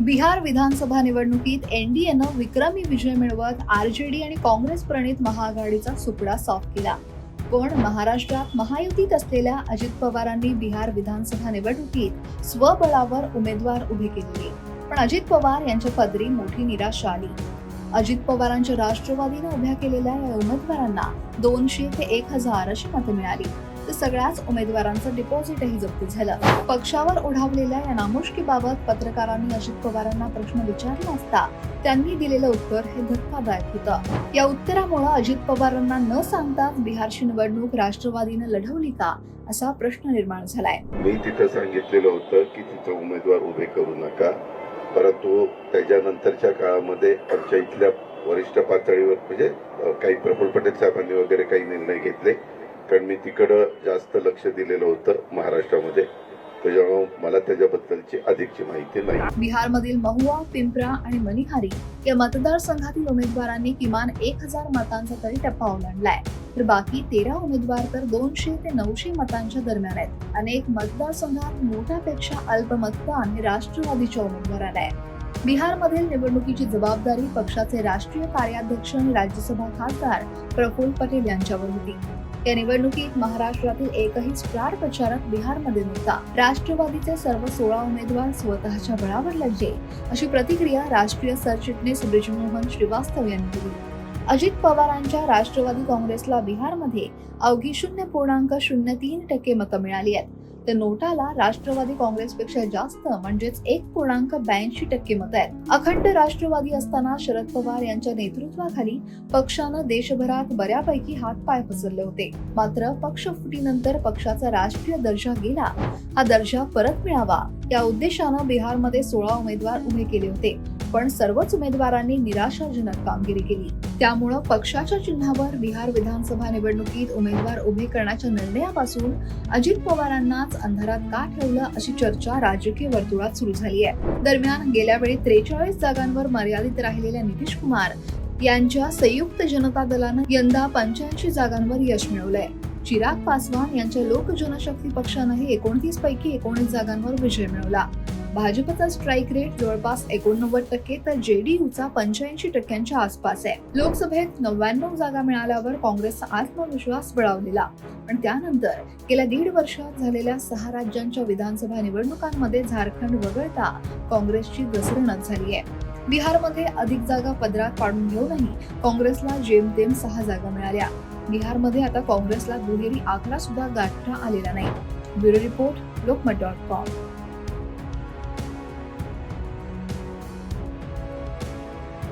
बिहार विधानसभा निवडणुकीत एनडीएनं विक्रमी विजय मिळवत आरजेडी आणि काँग्रेस प्रणित महाआघाडीचा सुपडा साफ केला. पण महाराष्ट्रात महायुतीत असलेल्या अजित पवारांनी बिहार विधानसभा निवडणुकीत स्वबळावर उमेदवार उभे केले. पण अजित पवार यांच्या पदरी मोठी निराशा आली अजित पवारांच्या राष्ट्रवादीनं उभ्या केलेल्या या उमेदवारांना दोनशे ते एक हजार अशी मतं मिळाली. तर सगळ्याच उमेदवारांचं डिपॉझिटही जप्त झालं. पक्षावर ओढावलेल्या या नामुष्कीबाबत पत्रकारांनी अजित पवारांना प्रश्न विचारला असता त्यांनी दिलेलं उत्तर हे धक्कादायक होतं. या उत्तरामुळे अजित पवारांना न सांगता बिहारची निवडणूक राष्ट्रवादीनं लढवली का असा प्रश्न निर्माण झालाय. मी तिथं सांगितलेलं होतं की तिथं उमेदवार उभे करू नका. परंतु त्याच्यानंतरच्या काळामध्ये आमच्या इथल्या वरिष्ठ पातळीवर म्हणजे काही प्रफुल्ल पटेल साहेबांनी वगैरे काही निर्णय घेतले. कारण मी तिकडं जास्त लक्ष दिलेलं होतं महाराष्ट्रामध्ये. त्याच्यामुळे मला त्याच्याबद्दलची अधिकची माहिती नाही. बिहारमधील महुआ पिंपरा आणि मनिहारी या मतदारसंघातील उमेदवारांनी किमान एक हजार मतांचा तरी टप्पा ओलांडलाय. तर बाकी तेरा उमेदवार तर दोनशे ते नऊशे मतांच्या दरम्यान आहेत. अनेक मतदारसंघात मोठ्यापेक्षा अल्प मतदान हे राष्ट्रवादीच्या उमेदवाराला आहे बिहारमधील निवडणुकीची जबाबदारी पक्षाचे राष्ट्रीय कार्याध्यक्ष आणि राज्यसभा खासदार प्रफुल्ल पटेल यांच्यावर होती. या निवडणुकीत महाराष्ट्रातील एकही स्टार प्रचारक बिहारमध्ये नव्हता. राष्ट्रवादीचे सर्व सोळा उमेदवार स्वतःच्या बळावर लढले अशी प्रतिक्रिया राष्ट्रीय सरचिटणीस ब्रिजमोहन श्रीवास्तव यांनी दिली. अजित पवारांच्या राष्ट्रवादी काँग्रेसला बिहारमध्ये अवघी शून्य पूर्णांक शून्य तीन टक्के मतं मिळाली आहेत. तर नोटाला राष्ट्रवादी काँग्रेसपेक्षा जास्त म्हणजेच एक पूर्णांक ब्याऐंशी टक्के मत आहेत. अखंड राष्ट्रवादी असताना शरद पवार यांच्या नेतृत्वाखाली पक्षानं देशभरात बऱ्यापैकी हातपाय पसरले होते. मात्र पक्षफुटीनंतर पक्षाचा राष्ट्रीय दर्जा गेला. हा दर्जा परत मिळावा या उद्देशानं बिहारमध्ये सोळा उमेदवार उभे केले होते. पण सर्वच उमेदवारांनी निराशाजनक कामगिरी केली. त्यामुळं पक्षाच्या चिन्हावर बिहार विधानसभा निवडणुकीत उमेदवार उभे करण्याच्या निर्णयापासून अजित पवारांनाच अंधारात का ठेवलं अशी चर्चा राजकीय वर्तुळात सुरू झाली आहे. दरम्यान गेल्या वेळी त्रेचाळीस जागांवर मर्यादित राहिलेल्या नितीश कुमार यांच्या संयुक्त जनता दलानं यंदा पंच्याऐंशी जागांवर यश मिळवलंय. चिराग पासवान यांच्या लोक जनशक्ती पक्षानंही एकोणतीस पैकी एकोणीस जागांवर विजय मिळवला. भाजपचा स्ट्राईक रेट जवळपास एकोणनव्वद टक्के तर जेडीयूचा पंच्याऐंशी टक्क्यांच्या आसपास आहे. लोकसभेत नव्याण्णव जागा मिळाल्यावर काँग्रेसचा आत्मविश्वास बळावलेला. पण त्यानंतर गेल्या दीड वर्षात झालेल्या सहा राज्यांच्या विधानसभा निवडणुकांमध्ये झारखंड वगळता काँग्रेसची घसरणच झाली आहे. बिहारमध्ये अधिक जागा पदरात पाडून घेऊनही काँग्रेसला जेमतेम सहा जागा मिळाल्या. बिहारमध्ये आता काँग्रेसला दुहेरी आकडा सुद्धा गाठता आलेला नाही. Bureau report Lokmat dot com.